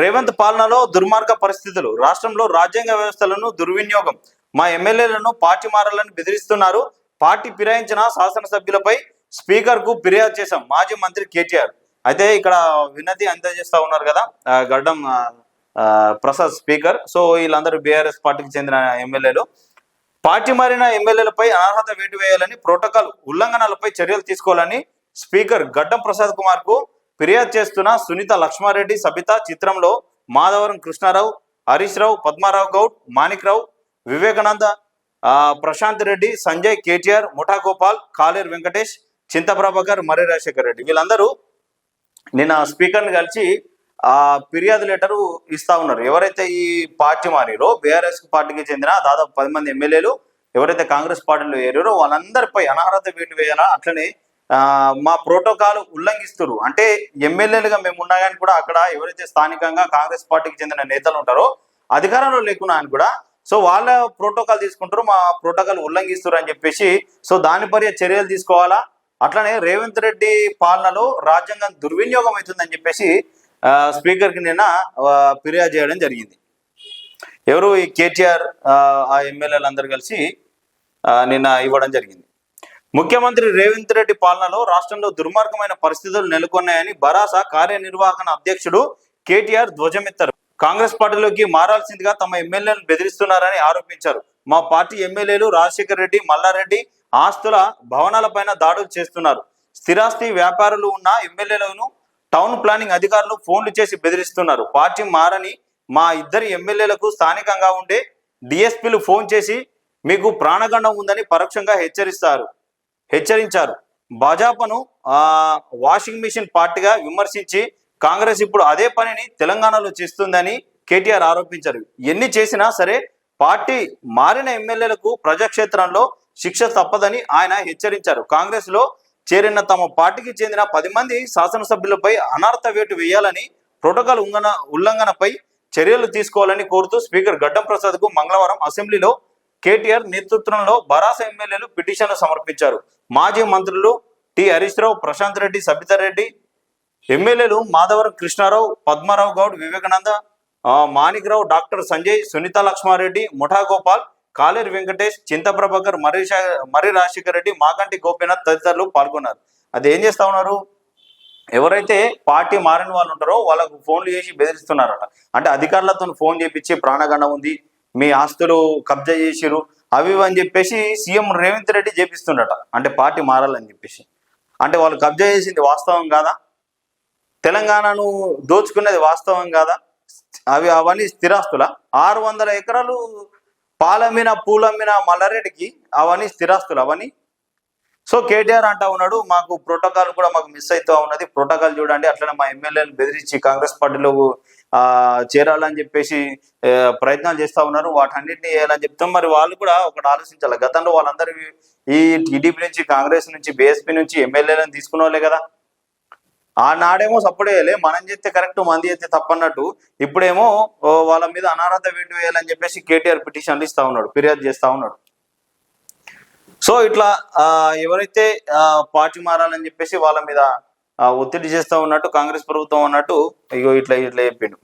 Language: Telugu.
రేవంత్ పాలనలో దుర్మార్గ పరిస్థితులు రాష్ట్రంలో రాజ్యాంగ వ్యవస్థలను దుర్వినియోగం. మా ఎమ్మెల్యేలను పార్టీ మారాలని బెదిరిస్తున్నారు. పార్టీ ఫిరాయించిన శాసనసభ్యులపై స్పీకర్కు ఫిర్యాదు చేశాం. మాజీ మంత్రి కేటీఆర్. అయితే ఇక్కడ వినతి అందజేస్తా ఉన్నారు కదా గడ్డం ప్రసాద్ స్పీకర్. సో వీళ్ళందరూ బీఆర్ఎస్ పార్టీకి చెందిన ఎమ్మెల్యేలు. పార్టీ మారిన ఎమ్మెల్యేలపై అనర్హత వేటు వేయాలని ప్రోటోకాల్ ఉల్లంఘనలపై చర్యలు తీసుకోవాలని స్పీకర్ గడ్డం ప్రసాద్ కుమార్కు ఫిర్యాదు చేస్తున్న సునీత లక్ష్మారెడ్డి సబిత చిత్రంలో మాధవరం కృష్ణారావు హరీష్ రావు పద్మారావు గౌడ్ మాణిక్ రావు వివేకానంద ఆ, ప్రశాంత్ రెడ్డి సంజయ్ కేటీఆర్ ముఠా గోపాల్ కాలేరు వెంకటేష్ చింత ప్రభాకర్ మర్రి రాజశేఖర్ రెడ్డి. వీళ్ళందరూ నిన్న స్పీకర్ని కలిసి ఆ ఫిర్యాదు లెటరు ఇస్తా ఉన్నారు. ఎవరైతే ఈ పార్టీ మారిరో బీఆర్ఎస్ పార్టీకి చెందిన దాదాపు పది మంది ఎమ్మెల్యేలు ఎవరైతే కాంగ్రెస్ పార్టీలో ఏరారో వాళ్ళందరిపై అనర్హత వేటు వేయాలా అట్లనే మా ప్రోటోకాల్ ఉల్లంఘిస్తారు అంటే ఎమ్మెల్యేలుగా మేము ఉన్నా కానీ కూడా అక్కడ ఎవరైతే స్థానికంగా కాంగ్రెస్ పార్టీకి చెందిన నేతలు ఉంటారో అధికారంలో లేకున్నా అని కూడా సో వాళ్ళ ప్రోటోకాల్ తీసుకుంటారు మా ప్రోటోకాల్ ఉల్లంఘిస్తారు అని చెప్పేసి సో దానిపై చర్యలు తీసుకోవాలా? అట్లనే రేవంత్ రెడ్డి పాలనలో రాజ్యాంగం దుర్వినియోగం అవుతుందని చెప్పేసి స్పీకర్ స్పీకర్కి నిన్న ఫిర్యాదు చేయడం జరిగింది. ఎవరు ఈ కేటీఆర్ ఆ, ఆ ఎమ్మెల్యేలు అందరు కలిసి నిన్న ఇవ్వడం జరిగింది. ముఖ్యమంత్రి రేవంత్ రెడ్డి పాలనలో రాష్ట్రంలో దుర్మార్గమైన పరిస్థితులు నెలకొన్నాయని బరాసా కార్యనిర్వహణ అధ్యక్షుడు కేటీఆర్ ధ్వజమెత్తారు. కాంగ్రెస్ పార్టీలోకి మారాల్సిందిగా తమ ఎమ్మెల్యేలను బెదిరిస్తున్నారని ఆరోపించారు. మా పార్టీ ఎమ్మెల్యేలు రాజశేఖర్ రెడ్డి మల్లారెడ్డి ఆస్తుల భవనాలపైన దాడులు చేస్తున్నారు. స్థిరాస్తి వ్యాపారులు ఉన్న ఎమ్మెల్యేలను టౌన్ ప్లానింగ్ అధికారులు ఫోన్లు చేసి బెదిరిస్తున్నారు. పార్టీ మారని మా ఇద్దరి ఎమ్మెల్యేలకు స్థానికంగా ఉండే డిఎస్పీలు ఫోన్ చేసి మీకు ప్రాణగండం ఉందని పరోక్షంగా హెచ్చరిస్తారు. హెచ్చరించారు. భాజపాను ఆ వాషింగ్ మిషన్ పార్టీగా విమర్శించి కాంగ్రెస్ ఇప్పుడు అదే పనిని తెలంగాణలో చేస్తుందని కేటీఆర్ ఆరోపించారు. ఎన్ని చేసినా సరే పార్టీ మారిన ఎమ్మెల్యేలకు ప్రజాక్షేత్రంలో శిక్ష తప్పదని ఆయన హెచ్చరించారు. కాంగ్రెస్లో చేరిన తమ పార్టీకి చెందిన పది మంది శాసనసభ్యులపై అనర్హత వేటు వేయాలని ప్రోటోకాల్ ఉల్లంఘన ఉల్లంఘనపై చర్యలు తీసుకోవాలని కోరుతూ స్పీకర్ గడ్డం ప్రసాద్కు మంగళవారం అసెంబ్లీలో కేటీఆర్ నేతృత్వంలో బరాస ఎమ్మెల్యేలు పిటిషన్లు సమర్పించారు. మాజీ మంత్రులు టి హరీష్ రావు ప్రశాంత్ రెడ్డి సబితా రెడ్డి ఎమ్మెల్యేలు మాధవరం కృష్ణారావు పద్మారావు గౌడ్ వివేకానంద మాణిక్రావు డాక్టర్ సంజయ్ సునీత లక్ష్మారెడ్డి ముఠా గోపాల్ కాలేరు వెంకటేష్ చింత ప్రభాకర్ మర్రి మర్రి రాజశేఖర్ రెడ్డి మాగంటి గోపీనాథ్ తదితరులు పాల్గొన్నారు. అది ఏం చేస్తా ఉన్నారు? ఎవరైతే పార్టీ మారిన వాళ్ళు ఉంటారో వాళ్ళకు ఫోన్లు చేసి బెదిరిస్తున్నారట. అంటే అధికారులతో ఫోన్ చేపించి ప్రాణగండ ఉంది. మీ ఆస్తులు కబ్జా చేసిరు అవి అని చెప్పేసి సీఎం రేవంత్ రెడ్డి చేపిస్తుండట. అంటే పార్టీ మారాలని చెప్పేసి. అంటే వాళ్ళు కబ్జా చేసింది వాస్తవం కాదా? తెలంగాణను దోచుకునేది వాస్తవం కాదా? అవి అవన్నీ స్థిరాస్తుల. ఆరు వందల ఎకరాలు పాలమ్మిన పూలమ్మిన మల్లారెడ్డికి అవన్నీ స్థిరాస్తులు అవన్నీ. సో కేటీఆర్ అంటా ఉన్నాడు మాకు ప్రోటోకాల్ కూడా మాకు మిస్ అవుతూ ఉన్నది. ప్రోటోకాల్ చూడండి అట్లనే మా ఎమ్మెల్యేలు బెదిరించి కాంగ్రెస్ పార్టీలో చేరాలని చెప్పేసి ప్రయత్నాలు చేస్తా ఉన్నారు. వాటన్నిటిని చేయాలని చెప్తాం. మరి వాళ్ళు కూడా ఒకటి ఆలోచించాలి. గతంలో వాళ్ళందరూ ఈ టీడీపీ నుంచి కాంగ్రెస్ నుంచి బీఎస్పీ నుంచి ఎమ్మెల్యేలను తీసుకున్న కదా. ఆ నాడేమో సపోర్ట్ వేయలే మనం చేస్తే కరెక్ట్ మంది చేస్తే తప్పన్నట్టు. ఇప్పుడేమో వాళ్ళ మీద అనారత వేటు వేయాలని చెప్పేసి కేటీఆర్ పిటిషన్లు ఇస్తా ఉన్నాడు. ఫిర్యాదు చేస్తా ఉన్నాడు. సో ఇట్లా ఎవరైతే పార్టీ మారాలని చెప్పేసి వాళ్ళ మీద ఒత్తిడి చేస్తా ఉన్నట్టు కాంగ్రెస్ ప్రభుత్వం అన్నట్టు ఇగో ఇట్లా ఇట్లా చెప్పిండు.